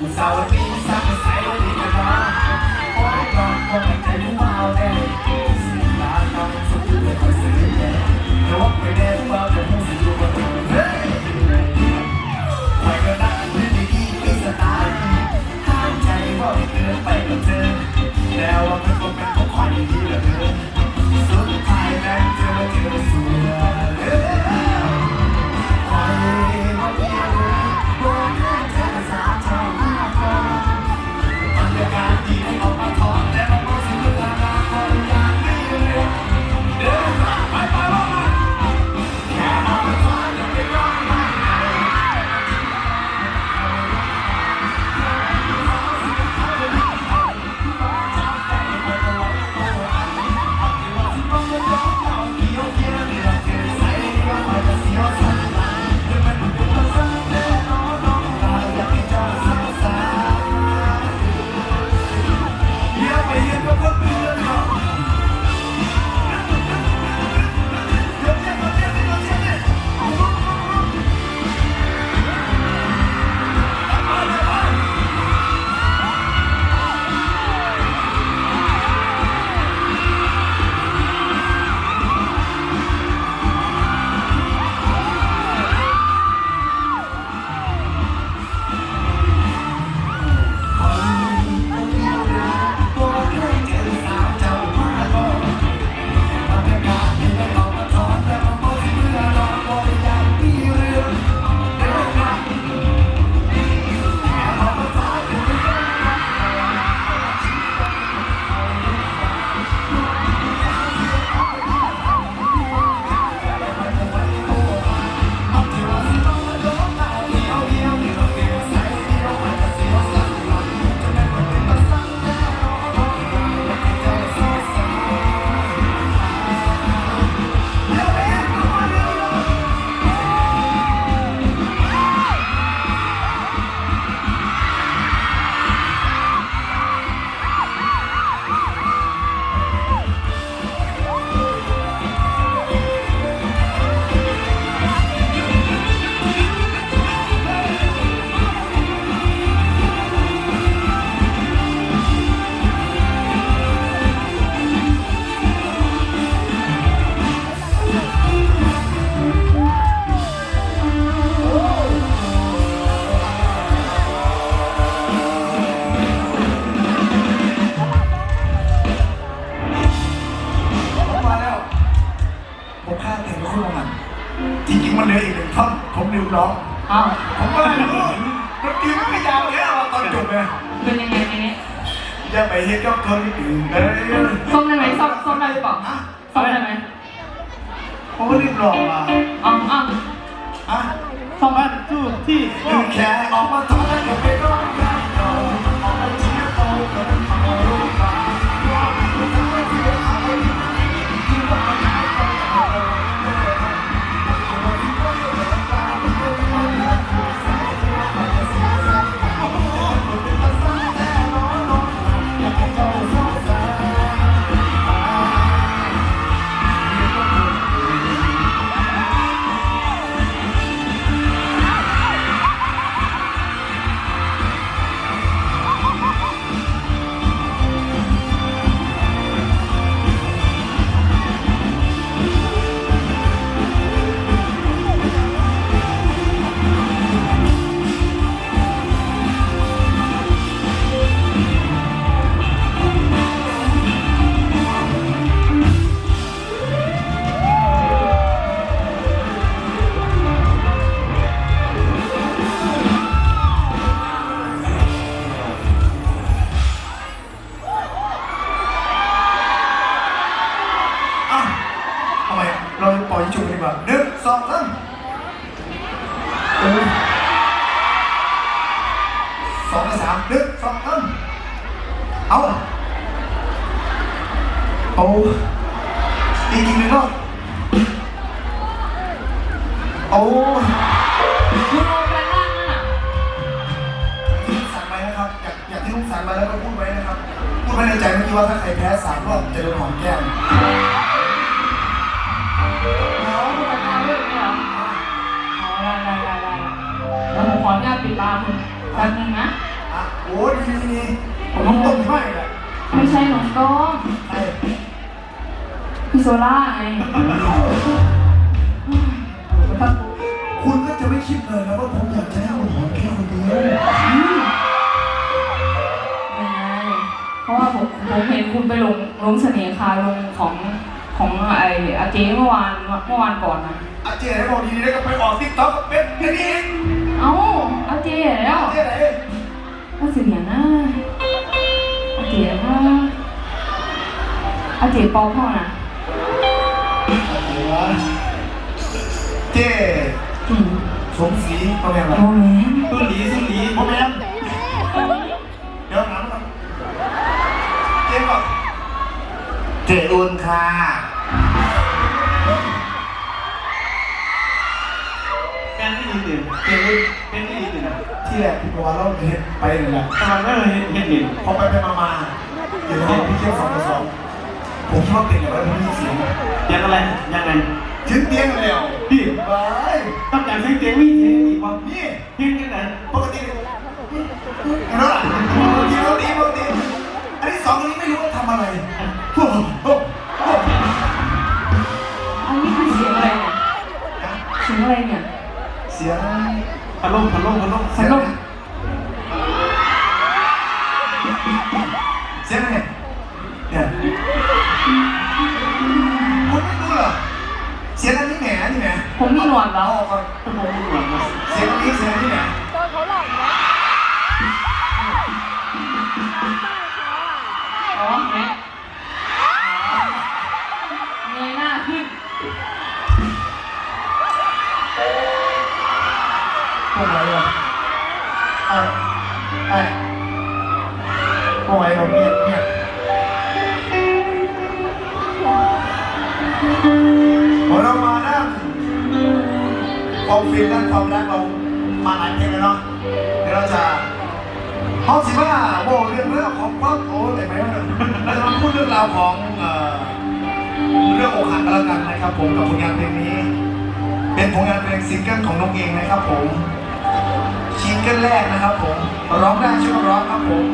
อุตส่าห์วันนี้สักใส่วันนี้กันมาโอ้ยก่อนคน ลืออีกหนึ่งท่อนผมลืมร้องอ้าวผมก็เลยรู้ดนตรีมันไม่ยาวเลยอะตอนจบเลยเป็นยังไงในนี้อย่าไปเฮ็ดกับคนอื่นเลยส้มได้ไหมส้มส้มได้หรือเปล่าส้มได้ไหมผมก็รีบร้องมาอ๋ออ๋ออะส้มอันจู้ที่ดูแค่ออกมาตอนนั้นก็ไม่ร้องได้หรอกามหนึ่งสองสามเอาเอาอีกทีหนึ่งรอบเอายูโรแปลงร่างนั่นน่ะที่สั่งไปนะครับ อยากอยากที่ลุงสั่งไปแล้วก็พูดไว้นะครับ พูดไว้ในใจเมื่อกี้ว่าถ้าใครแพ้สามรอบจะโดนหอมแก้มอ๋อคุณจะทำเรื่องนี้เหรออ๋อได้ได้ได้ได้แล้วผมขออนุญาตปิดตาคุณแป๊บนึงนะอ โอ้ดีดีดีผมต้องต้มไม่แหละไม่ใช่น้องก้องไอ้พี่โซล่าไงคุณก็จะไม่คิดเลยนะว่าผมอยากจะให้คุณหอมแค่คนเดียวอืมไม่ไงเพราะว่าผมผมเห็นคุณไปลงลงเสน่ห์คาลงของของไออาเจเมื่อวานเมื่อวานก่อนนะอาเจ๊ไหนบอกดีๆแล้วก็ไปออกติ๊กต็อกเป็นแค่นี้เอง อาเสียนะอาเจนะอาเจปอพ่อนะเจ๊อืมสมศรีพ่อแม่โมเมนตุ้นดีตุ้นดีพ่อแม่เดี๋ยวถามก่อนเจ๊ก่อนเจ๊อุ่นค่ะ เป็นที่ดีตื่นเจ๊เป็นที่ดีตื่นนะที่แรกพี่บอกว่าเราเห็นไปเลยแหละทำไมไม่เลยเห็นดินพอไปไปมามาอยู่ในห้องพี่เที่ยวสองต่อสองผมคิดว่าเป็นอย่างไรผมได้ยินเสียงยังอะไรยังไงถึงเตียงแล้วพี่ไปต้องการเสียงเจ๊วิ่งเจ๊อีกว่านี่เพียงยังไงปกติเห็นไหมล่ะ สียงพัดลมพัดลมพัดลมเสียงอะไรเสียงอะไรเนี่ยคุณไม่รู้เหรอเสียงอันนี้แหมนี่แหมผมมีหนวดแล้วเอาก่อนพัดลมหนวดมาเสียงอันนี้เสียงอันนี้แหมอ๋อแม่เง พวกอะไรวะไอ้ไอ้พวกอะไรวะเนี่ยเนี่ยพอเรามาด้านความฟินด้านความรักเรามาหลายเพลงแล้วเนาะเดี๋ยวเราจะเขาสิว่าโบเรื่องเรื่องของความโอ้แต่ไหมว่าเราจะมาพูดเรื่องราวของเรื่องอกหักกันแล้วกันนะครับผมกับผลงานเพลงนี้ เป็นผลงานเพลงซิงเกิลของน้องเองนะครับผม เกิลแรกนะครับผมร้องได้ช่วยร้องครับผม